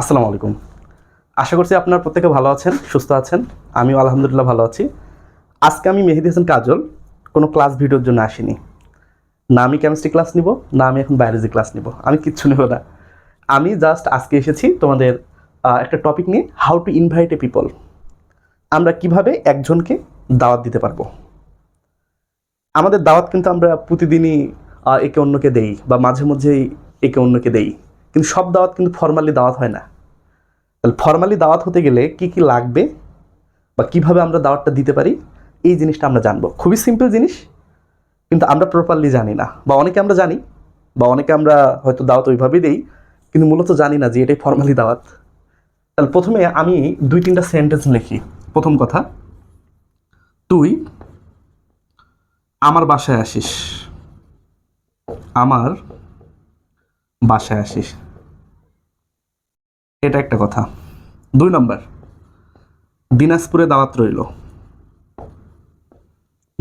আসসালামু আলাইকুম। আশা করছি আপনার প্রত্যেকে ভালো আছেন, সুস্থ আছেন। আমিও আলহামদুলিল্লাহ ভালো আছি। আজকে আমি মেহেদি হাসান কাজল, কোনো ক্লাস ভিডিওর জন্য আসিনি। না আমি কেমিস্ট্রি ক্লাস নিব, না আমি এখন বায়োলজি ক্লাস নিব। আমি কিচ্ছু নেব না। আমি জাস্ট আজকে এসেছি তোমাদের একটা টপিক নিয়ে how to invite a people আমরা কীভাবে একজনকে দাওয়াত দিতে পারব। আমাদের দাওয়াত কিন্তু আমরা প্রতিদিনই একে অন্যকে দেই বা মাঝে মধ্যেই একে অন্যকে দেই। কিন্তু সব দাওয়াত কিন্তু ফর্মালি দাওয়াত হয় না। তাহলে ফর্মালি দাওয়াত হতে গেলে কি কি লাগবে বা কীভাবে আমরা দাওয়াতটা দিতে পারি, এই জিনিসটা আমরা জানব। খুবই সিম্পল জিনিস, কিন্তু আমরা প্রপারলি জানি না। বা অনেকে আমরা জানি, বা অনেকে আমরা হয়তো দাওয়াত ওইভাবেই দিই, কিন্তু মূলত জানি না যে এটাই ফর্মালি দাওয়াত। তাহলে প্রথমে আমি দুই তিনটা সেন্টেন্স লিখি। প্রথম কথা, তুই আমার বাসায় আসিস। আমার বাসায় আসিস। এটা একটা কথা। দুই নম্বর, দিনাজপুরে দাওয়াত রইল।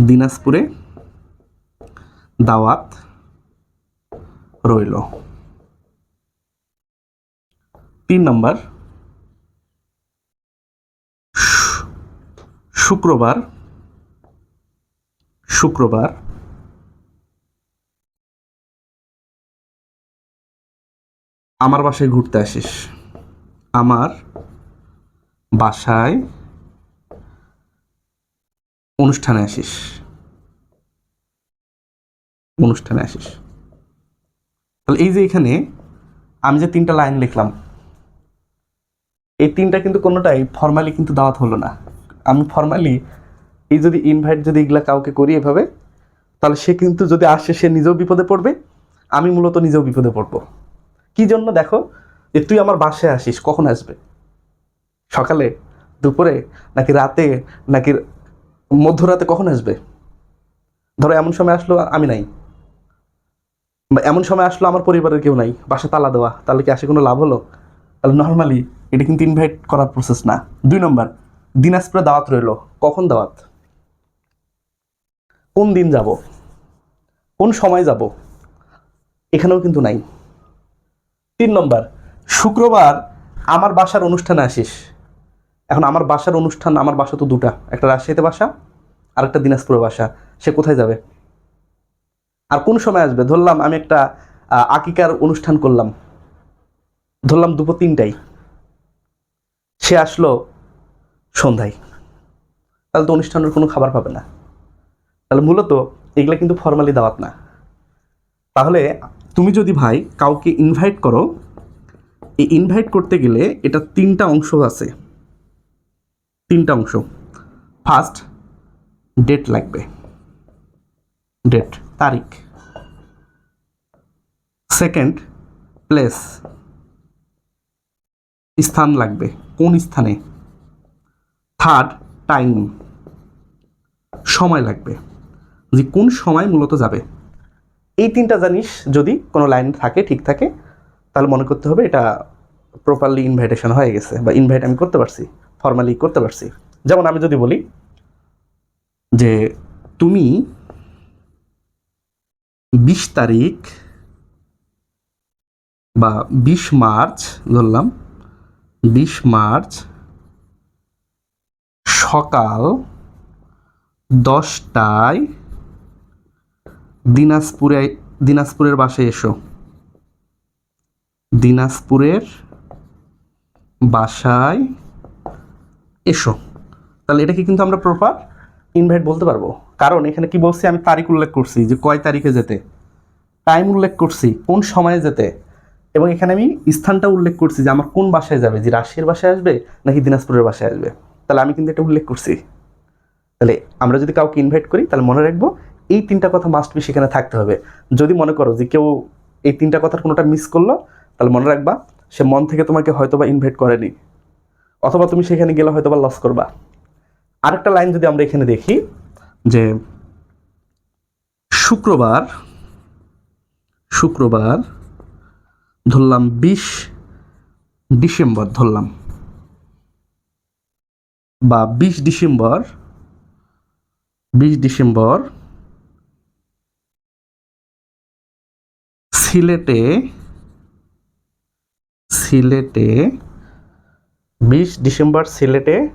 দিনাজপুরে দাওয়াত রইল। তিন নম্বর, শুক্রবার শুক্রবার আমার বাসায় ঘুরতে আসিস। আমার বাসায় অনুষ্ঠানে আসিস। অনুষ্ঠানে আসিস। তাহলে এই যে এখানে আমি যে তিনটা লাইন লিখলাম, এই তিনটা কিন্তু কোনোটাই ফর্মালি কিন্তু দাওয়াত হলো না। আমি ফর্মালি এই যদি ইনভাইট যদি এগুলা কাউকে করি এভাবে, তাহলে সে কিন্তু যদি আসে, সে নিজেও বিপদে পড়বে, আমি মূলত নিজেও বিপদে পড়ব। কি জন্য দেখো যে তুই আমার বাসায় আসিস? কখন আসবে? সকালে? দুপুরে? নাকি রাতে? নাকি মধ্যরাতে কখন আসবে? ধরো এমন সময় আসলো আমি নাই। বা এমন সময় আসলো আমার পরিবারের কেউ নাই। বাসা তালা দেওয়া। তাহলে কি আসে কোনো লাভ হলো? তাহলে নর্মালি এটা কিন্তু ইনভাইট করার প্রসেস না। দুই নম্বর, দিনাজপুরে দাওয়াত রইল। কখন দাওয়াত? কোন দিন যাব? কোন সময় যাব? এখানেও কিন্তু নাই। তিন নম্বর, শুক্রবার আমার বাসার অনুষ্ঠানে আসিস এখন আমার বাসার অনুষ্ঠান, আমার বাসা তো দুটা, একটা রাজশাহীতে বাসা আর একটা দিনাজপুরে বাসা। সে কোথায় যাবে? আর কোন সময় আসবে? ধরলাম আমি একটা আকিকার অনুষ্ঠান করলাম। ধরলাম দুপুর তিনটাই সে আসলো সন্ধ্যায়। তাহলে তো অনুষ্ঠানের কোনো খাবার পাবে না। তাহলে মূলত এগুলা কিন্তু ফর্মালি দাওয়াত না। তাহলে তুমি যদি ভাই কাউকে ইনভাইট করো, এই ইনভাইট করতে গেলে এটা তিনটা অংশ আছে। তিনটা অংশ। ফার্স্ট ডেট লাগবে। ডেট তারিখ। সেকেন্ড প্লেস স্থান লাগবে, কোন স্থানে? থার্ড টাইম সময় লাগবে। যে কোন সময় মূলত যাবে? এই তিনটা জানিস যদি কোনো লাইন থাকে, ঠিক থাকে, তাহলে মনে করতে হবে এটা প্রপারলি ইনভাইটেশন হয়ে গেছে বা ইনভাইট আমি করতে পারছি ফর্মালি করতে পারছি। যেমন আমি যদি বলি যে তুমি বিশ তারিখ বা বিশ মার্চ, ধরলাম, বিশ মার্চ সকাল দশটায় দিনাজপুরে, দিনাজপুরের বাসায় এসো। দিনাজপুরের বাসায় এসো। তাহলে এটাকে কিন্তু আমরা প্রপার ইনভাইট বলতে পারব? কারণ এখানে কি বলছি, আমি তারিখ উল্লেখ করছি, যে কয় তারিখে যেতে টাইম উল্লেখ করছি, কোন সময়ে যেতে, এবং এখানে আমি স্থানটা উল্লেখ করছি যে আমার কোন বাসায় যাবে, যে রাশিয়ার বাসায় আসবে নাকি দিনাজপুরের বাসায় আসবে। তাহলে আমি কিন্তু এটা উল্লেখ করছি। তাহলে আমরা যদি কাউকে ইনভাইট করি, তাহলে মনে রাখব এই তিনটা কথা মাস্ট বি সেখানে থাকতে হবে। যদি মনে করো যে কেউ এই তিনটা কথার কোনোটা মিস করল, তাহলে মনে রাখবা, সে মন থেকে তোমাকে হয়তোবা ইনভাইট করেনি। অথবা তুমি সেখানে গেলে হয়তোবা লস করবা। আরেকটা লাইন যদি আমরা এখানে দেখি, যে শুক্রবার শুক্রবার ধরলাম বিশ ডিসেম্বর ধরলাম। বা বিশ ডিসেম্বর বিশ ডিসেম্বর সিলেটে সিলেটে, বিশ ডিসেম্বর সিলেটে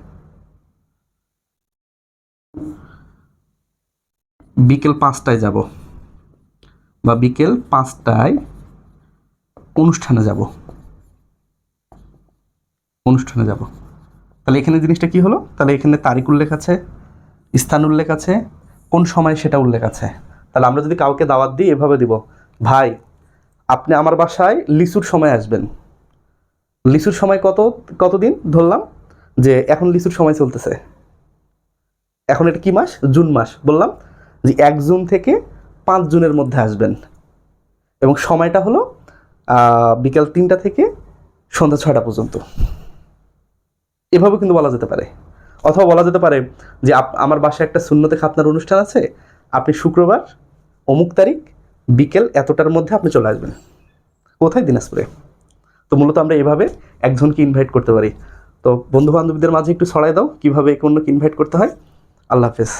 বিকেল পাঁচটায় যাব বা বিকেল পাঁচটায় অনুষ্ঠানে যাব। অনুষ্ঠানে যাব। তাহলে এখানে জিনিসটা কি হলো? তাহলে এখানে তারিখ উল্লেখ আছে, স্থান উল্লেখ আছে, কোন সময় সেটা উল্লেখ আছে। তাহলে আমরা যদি কাউকে দাওয়াত দিই, এভাবে দিব। ভাই আপনি আমার বাসায় লিচুর সময় আসবেন। লিচুর সময় কত, কতদিন ধরলাম? যে এখন লিচুর সময় চলতেছে। এখন এটা কি মাস? জুন মাস। বললাম যে এক জুন থেকে পাঁচ জুনের মধ্যে আসবেন। এবং সময়টা হলো বিকাল তিনটা থেকে সন্ধ্যা ছয়টা পর্যন্ত। এভাবে কিন্তু বলা যেতে পারে। অথবা বলা যেতে পারে যে আমার বাসায় একটা শূন্যতে খাতনার অনুষ্ঠান আছে। আপনি শুক্রবার, অমুক তারিখ বিকেল এতটার মধ্যে আপনি চলে আসবেন। কোথায় দিনাজপুরে? তো মূলত আমরা এভাবে একজনকে ইনভাইট করতে পারি। তো বন্ধু বান্ধবীদের মাঝে একটু ছড়াই দাও, কীভাবে অন্যকে ইনভাইট করতে হয়। আল্লাহ হাফেজ।